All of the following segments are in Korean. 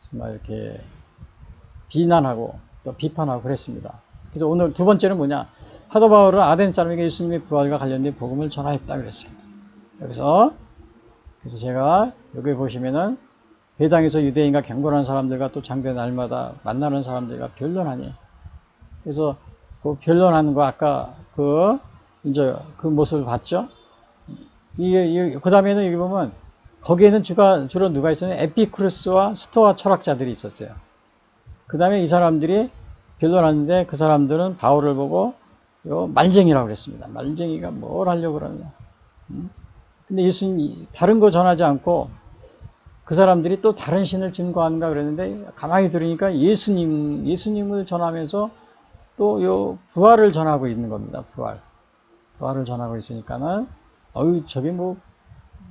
정말 이렇게 비난하고 또 비판하고 그랬습니다. 그래서 오늘 두 번째는 뭐냐? 사도 바울은 아덴 사람에게 예수님의 부활과 관련된 복음을 전하였다 그랬어요. 여기서 그래서 제가 여기 보시면은 회당에서 유대인과 경건한 사람들과 또 장대 날마다 만나는 사람들과 변론하니 그래서 그 변론하는 거 아까 그 이제 그 모습을 봤죠. 이게 그 다음에는 여기 보면 거기에는 주가 주로 누가 있었냐 에피크루스와 스토아 철학자들이 있었어요. 그 다음에 이 사람들이 변론하는데 그 사람들은 바울을 보고 요 말쟁이라고 그랬습니다. 말쟁이가 뭘 하려고 그러냐. 음? 근데 예수님 다른 거 전하지 않고 그 사람들이 또 다른 신을 증거하는가 그랬는데 가만히 들으니까 예수님 예수님을 전하면서 또 요 부활을 전하고 있는 겁니다. 부활 부활을 전하고 있으니까는 어유 저게 뭐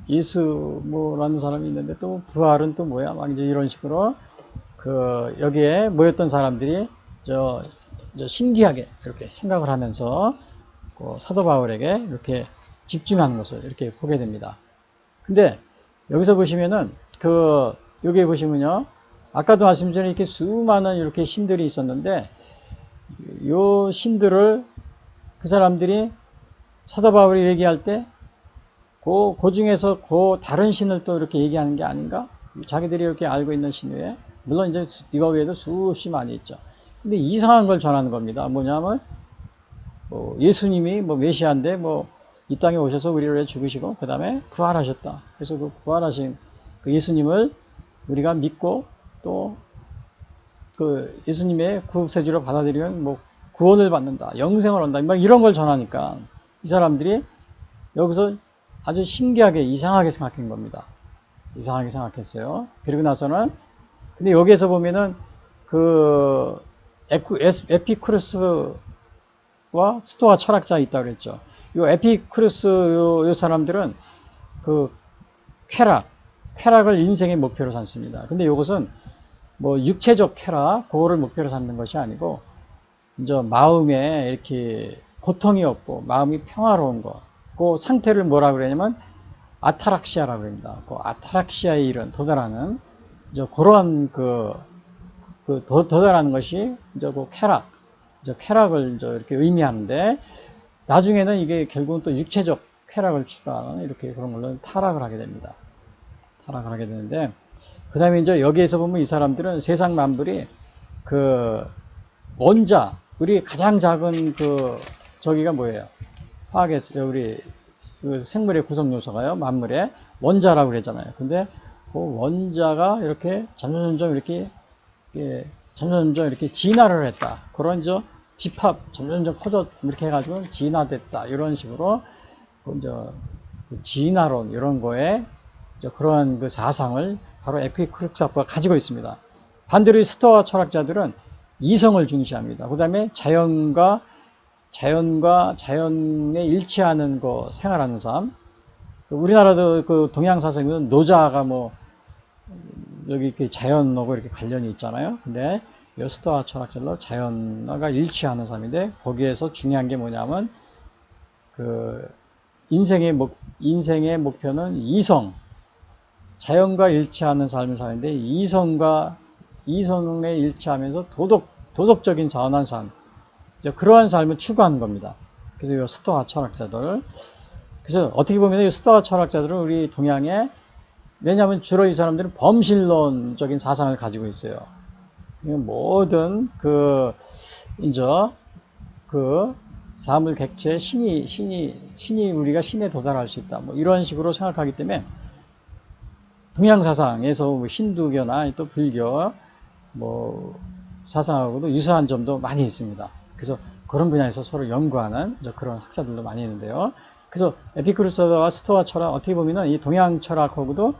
예수 뭐라는 사람이 있는데 또 부활은 또 뭐야 막 이제 이런 식으로 그 여기에 모였던 사람들이 저, 저 신기하게 이렇게 생각을 하면서 그 사도 바울에게 이렇게 집중하는 것을 이렇게 보게 됩니다. 근데 여기서 보시면은 그 여기 보시면요. 아까도 말씀드린 이렇게 수많은 이렇게 신들이 있었는데 요 신들을 그 사람들이 사도 바울이 얘기할 때 그, 그 중에서 그 다른 신을 또 이렇게 얘기하는 게 아닌가? 자기들이 이렇게 알고 있는 신 외에 물론 이제 이거 외에도 수없이 많이 있죠. 근데 이상한 걸 전하는 겁니다. 뭐냐면 뭐 예수님이 뭐 메시아인데 뭐 이 땅에 오셔서 우리를 위해 죽으시고 그 다음에 부활하셨다. 그래서 그 부활하신 그 예수님을 우리가 믿고 또 그 예수님의 구세주로 받아들이면 뭐 구원을 받는다, 영생을 얻는다, 막 이런 걸 전하니까 이 사람들이 여기서 아주 신기하게 이상하게 생각한 겁니다. 이상하게 생각했어요. 그리고 나서는 근데 여기에서 보면은 그 에피크루스와 스토아 철학자 있다 그랬죠. 요 에피크루스 요, 요 사람들은 그 쾌락, 쾌락을 인생의 목표로 삼습니다. 근데 이것은 뭐 육체적 쾌락, 그거를 목표로 삼는 것이 아니고 이제 마음에 이렇게 고통이 없고 마음이 평화로운 거, 그 상태를 뭐라 그러냐면 아타락시아라고 합니다. 그 아타락시아에 이른 도달하는 이제 그러한 그, 그 도, 도달하는 것이 이제 그 쾌락, 이제 쾌락을 이제 이렇게 의미하는데 나중에는 이게 결국은 또 육체적 쾌락을 추구하는 이렇게 그런 걸로 타락을 하게 됩니다. 타락을 하게 되는데 그 다음에 이제 여기에서 보면 이 사람들은 세상 만물이 그 원자, 우리 가장 작은 그 저기가 뭐예요? 화학의 우리 그 생물의 구성 요소가요, 만물의 원자라고 그러잖아요. 근데 그 원자가 이렇게 점점점 이렇게 점점점 이렇게 진화를 했다. 그런 저 집합 점점점 커져 이렇게 해가지고 진화됐다. 이런 식으로 이제 진화론 이런 거에 그러한 그 사상을 바로 에피크룩사프가 가지고 있습니다. 반대로 스토아 철학자들은 이성을 중시합니다. 그 다음에 자연과 자연과 자연에 일치하는 거 생활하는 삶. 그 우리나라도 그 동양 사상은 노자가 뭐 여기 이렇게 자연하고 이렇게 관련이 있잖아요. 근데 여스토아 철학자로 자연과 일치하는 삶인데 거기에서 중요한 게 뭐냐면 그 인생의 목 인생의 목표는 이성 자연과 일치하는 삶을 사는데 이성과 이성에 일치하면서 도덕 도덕적인 자원한 삶 그러한 삶을 추구하는 겁니다. 그래서 이 스토아 철학자들 그래서 어떻게 보면 이 스토아 철학자들은 우리 동양에 왜냐하면 주로 이 사람들은 범실론적인 사상을 가지고 있어요. 모든 그 이제 그 사물 객체 신이 신이 신이 우리가 신에 도달할 수 있다. 뭐 이런 식으로 생각하기 때문에 동양 사상에서 뭐 힌두교나 또 불교 뭐 사상하고도 유사한 점도 많이 있습니다. 그래서 그런 분야에서 서로 연구하는 그런 학자들도 많이 있는데요. 그래서 에피크루스와 스토아 철학 어떻게 보면은 이 동양 철학하고도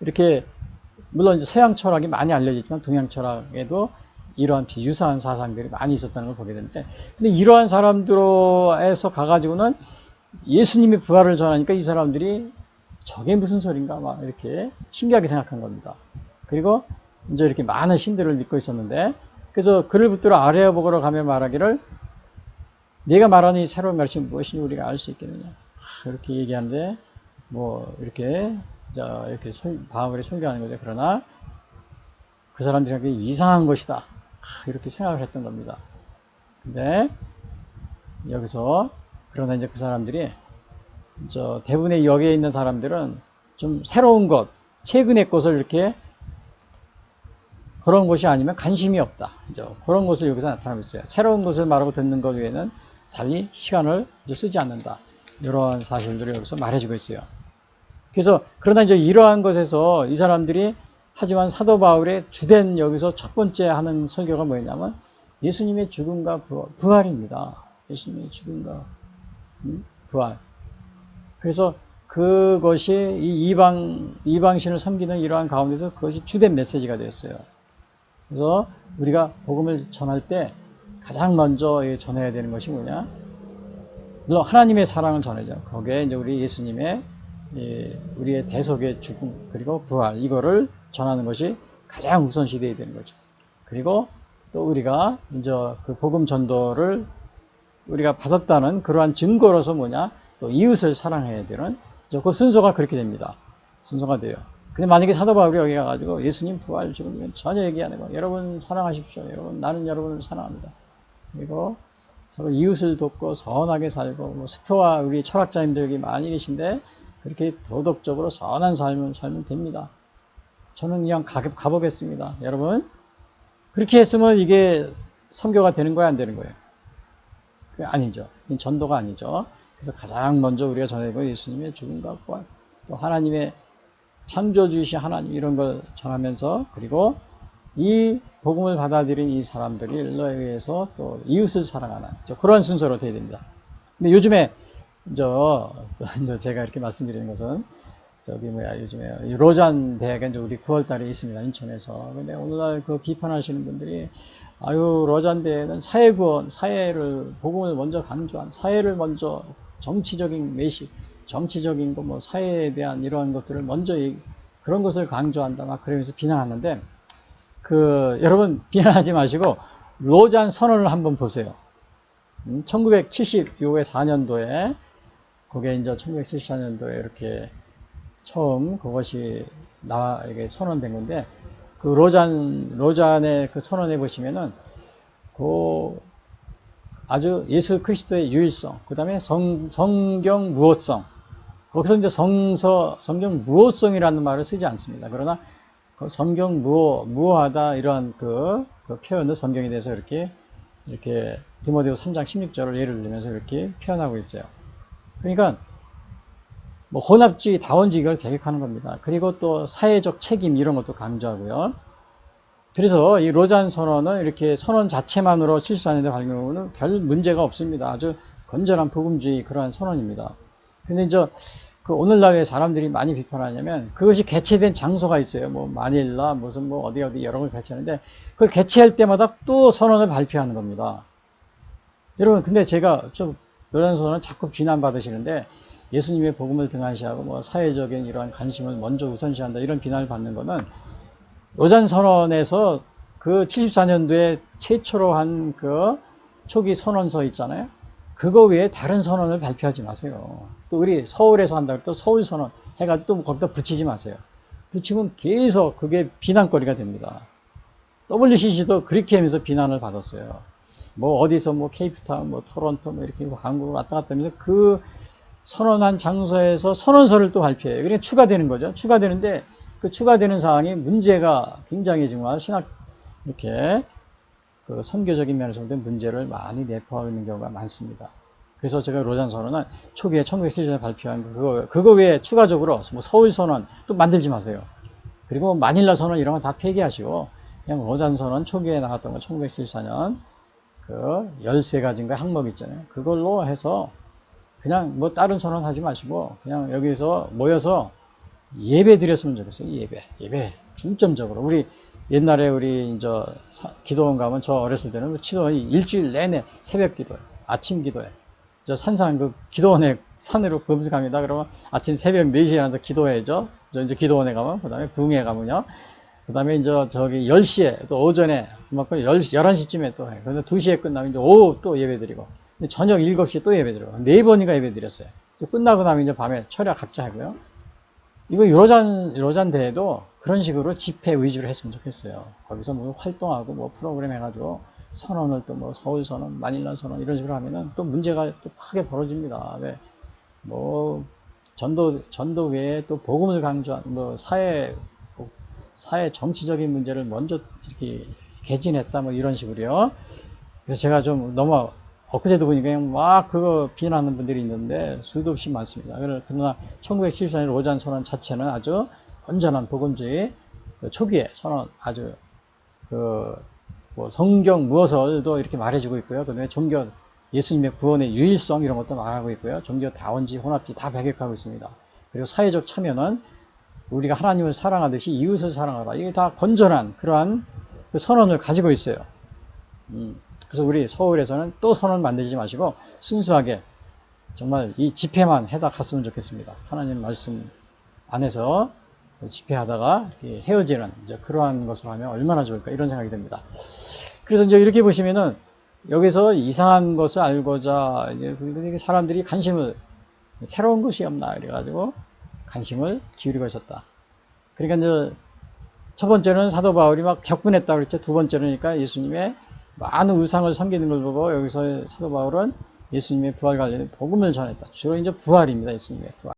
이렇게 물론 이제 서양 철학이 많이 알려졌지만 동양 철학에도 이러한 비유사한 사상들이 많이 있었다는 걸 보게 되는데 근데 이러한 사람들에서 가가지고는 예수님이 부활을 전하니까 이 사람들이 저게 무슨 소린가 막 이렇게 신기하게 생각한 겁니다. 그리고 이제 이렇게 많은 신들을 믿고 있었는데 그래서 그를 붙들어 아래어 보고로 가며 말하기를 내가 말하는 이 새로운 가르침이 무엇인지 우리가 알 수 있겠느냐 이렇게 얘기하는데 뭐 이렇게 자 이렇게 설, 바울이 설교하는 거죠. 그러나 그 사람들에게 이상한 것이다. 아, 이렇게 생각을 했던 겁니다. 근데 여기서 그러나 이제 그 사람들이 저 대부분의 역에 있는 사람들은 좀 새로운 것, 최근의 것을 이렇게 그런 것이 아니면 관심이 없다. 이제 그런 것을 여기서 나타나고 있어요. 새로운 것을 말하고 듣는 것 외에는 달리 시간을 쓰지 않는다. 이런 사실들을 여기서 말해주고 있어요. 그래서 그러나 이제 이러한 것에서 이 사람들이 하지만 사도 바울의 주된 여기서 첫 번째 하는 설교가 뭐였냐면 예수님의 죽음과 부- 부활입니다. 예수님의 죽음과 음, 부활. 그래서 그것이 이 이방 이방신을 섬기는 이러한 가운데서 그것이 주된 메시지가 되었어요. 그래서 우리가 복음을 전할 때 가장 먼저 전해야 되는 것이 뭐냐? 물론 하나님의 사랑을 전하죠. 거기에 이제 우리 예수님의 이 우리의 대속의 죽음 그리고 부활 이거를 전하는 것이 가장 우선시 되어야 되는 거죠. 그리고 또 우리가 이제 그 복음 전도를 우리가 받았다는 그러한 증거로서 뭐냐? 또 이웃을 사랑해야 되는 그 순서가 그렇게 됩니다. 순서가 돼요. 근데 만약에 사도 바울이 여기 가가지고 예수님 부활 이건 전혀 얘기 안 해요. 여러분 사랑하십시오. 여러분 나는 여러분을 사랑합니다. 그리고 서로 이웃을 돕고 선하게 살고 뭐 스토아 우리 철학자님들이 많이 계신데 그렇게 도덕적으로 선한 삶을 살면 됩니다. 저는 그냥 가, 가보겠습니다. 여러분 그렇게 했으면 이게 선교가 되는 거야 안 되는 거예요? 그게 아니죠. 전도가 아니죠. 그래서 가장 먼저 우리가 전해야 되고 예수님의 죽음과 부활 또 하나님의 창조주이신 하나님 이런 걸 전하면서 그리고 이 복음을 받아들인 이 사람들이 일러에 의해서 또 이웃을 사랑하는 그런 순서로 되어야 됩니다. 근데 요즘에 저, 저 제가 이렇게 말씀드리는 것은 저기 뭐야 요즘에 이 로잔 대학에 이제 우리 9월달에 있습니다 인천에서 근데 오늘날 그 비판하시는 분들이 아유 로잔 대회는 사회구원 사회를 복음을 먼저 강조한 사회를 먼저 정치적인 메시 정치적인 거 뭐 사회에 대한 이러한 것들을 먼저 얘기- 그런 것을 강조한다 막 그러면서 비난하는데 그 여러분 비난하지 마시고 로잔 선언을 한번 보세요. 1976에 4년도에 그게 이제 1974년도에 이렇게 처음 그것이 나와 이게 선언된 건데 그 로잔 로잔의 그 선언해 보시면은 그 아주 예수 그리스도의 유일성, 그 다음에 성, 성경 무호성, 거기서 이제 성서, 성경 무호성이라는 말을 쓰지 않습니다. 그러나 그 성경 무호, 무호하다 이러한 그, 그 표현을 성경에 대해서 이렇게, 이렇게 디모데후 3장 16절을 예를 들면서 이렇게 표현하고 있어요. 그러니까 뭐 혼합주의, 다원주의 이걸 계획하는 겁니다. 그리고 또 사회적 책임 이런 것도 강조하고요. 그래서 이 로잔 선언은 이렇게 선언 자체만으로 74년대 발명은 별 문제가 없습니다. 아주 건전한 복음주의 그러한 선언입니다. 근데 이제 그 오늘날 왜 사람들이 많이 비판하냐면 그것이 개최된 장소가 있어요. 뭐 마닐라 무슨 뭐 어디 어디 여러 걸 개최하는데 그걸 개최할 때마다 또 선언을 발표하는 겁니다. 여러분 근데 제가 좀 선언은 자꾸 비난받으시는데 예수님의 복음을 등한시하고 뭐 사회적인 이러한 관심을 먼저 우선시한다 이런 비난을 받는 거는 로잔 선언에서 그 74년도에 최초로 한 그 초기 선언서 있잖아요. 그거 외에 다른 선언을 발표하지 마세요. 또 우리 서울에서 한다고 또 서울 선언 해가지고 또 거기다 붙이지 마세요. 붙이면 계속 그게 비난거리가 됩니다. WCC도 그렇게 하면서 비난을 받았어요. 뭐 어디서 뭐 케이프타운, 뭐 토론토 뭐 이렇게 한국으로 왔다 갔다 하면서 그 선언한 장소에서 선언서를 또 발표해요. 그러니까 추가되는 거죠. 추가되는데 그 추가되는 사항이 문제가 굉장히 정말 신학 이렇게 그 선교적인 면에서 본 문제를 많이 내포하고 있는 경우가 많습니다. 그래서 제가 로잔 선언은 초기에 1970년에 발표한 그거 그거 외에 추가적으로 뭐 서울 선언 또 만들지 마세요. 그리고 마닐라 선언 이런 거 다 폐기하시고 그냥 로잔 선언 초기에 나왔던 거 1974년 그 13가지인가 항목 있잖아요. 그걸로 해서 그냥 뭐 다른 선언 하지 마시고 그냥 여기서 모여서 예배 드렸으면 좋겠어요. 예배. 예배. 중점적으로. 우리 옛날에 우리 이제 사- 기도원 가면 저 어렸을 때는 그 기도 일주일 내내 새벽 기도해. 아침 기도해. 저 산상 그 기도원에 산으로 검색합니다. 그러면 아침 새벽 4시에 일어나서 기도해죠. 저 이제 기도원에 가면 그다음에 부흥회 가면요. 그다음에 이제 저기 10시에 또 오전에 그만큼 10, 11시쯤에 또 해. 근데 2시에 끝나면 이제 오후 또 예배 드리고 저녁 7시에 또 예배 드리고 네 번이가 예배 드렸어요. 끝나고 나면 이제 밤에 철야 각자 하고요. 이거 유로잔 유로잔 대회도 그런 식으로 집회 위주로 했으면 좋겠어요. 거기서 뭐 활동하고 뭐 프로그램 해가지고 선언을 또 뭐 서울 선언, 마닐라 선언 이런 식으로 하면은 또 문제가 또 크게 벌어집니다. 왜? 뭐 전도 전도 외에 또 복음을 강조한 뭐 사회 사회 정치적인 문제를 먼저 이렇게 개진했다 뭐 이런 식으로요. 그래서 제가 좀 너무 엊그제도 보니까 막 그거 비난하는 분들이 있는데 수도 없이 많습니다. 그러- 그러나 1974년 로잔 선언 자체는 아주 건전한 복음주의 그 초기에 선언 아주 그 뭐 성경 무엇을도 이렇게 말해주고 있고요. 그다음에 종교 예수님의 구원의 유일성 이런 것도 말하고 있고요. 종교 다원지 혼합지 다 배격하고 있습니다. 그리고 사회적 참여는 우리가 하나님을 사랑하듯이 이웃을 사랑하라. 이게 다 건전한 그러한 그 선언을 가지고 있어요. 음, 그래서 우리 서울에서는 또 선언 만들지 마시고 순수하게 정말 이 집회만 해다 갔으면 좋겠습니다. 하나님 말씀 안에서 집회하다가 헤어지는 이제 그러한 것을 하면 얼마나 좋을까 이런 생각이 듭니다. 그래서 이제 이렇게 보시면은 여기서 이상한 것을 알고자 사람들이 관심을 새로운 것이 없나 이래가지고 관심을 기울이고 있었다. 그러니까 이제 첫 번째는 사도 바울이 막 격분했다 그랬죠. 두 번째는니까 예수님의 많은 우상을 섬기는 걸 보고 여기서 사도 바울은 예수님의 부활 관련된 복음을 전했다. 주로 이제 부활입니다. 예수님의 부활.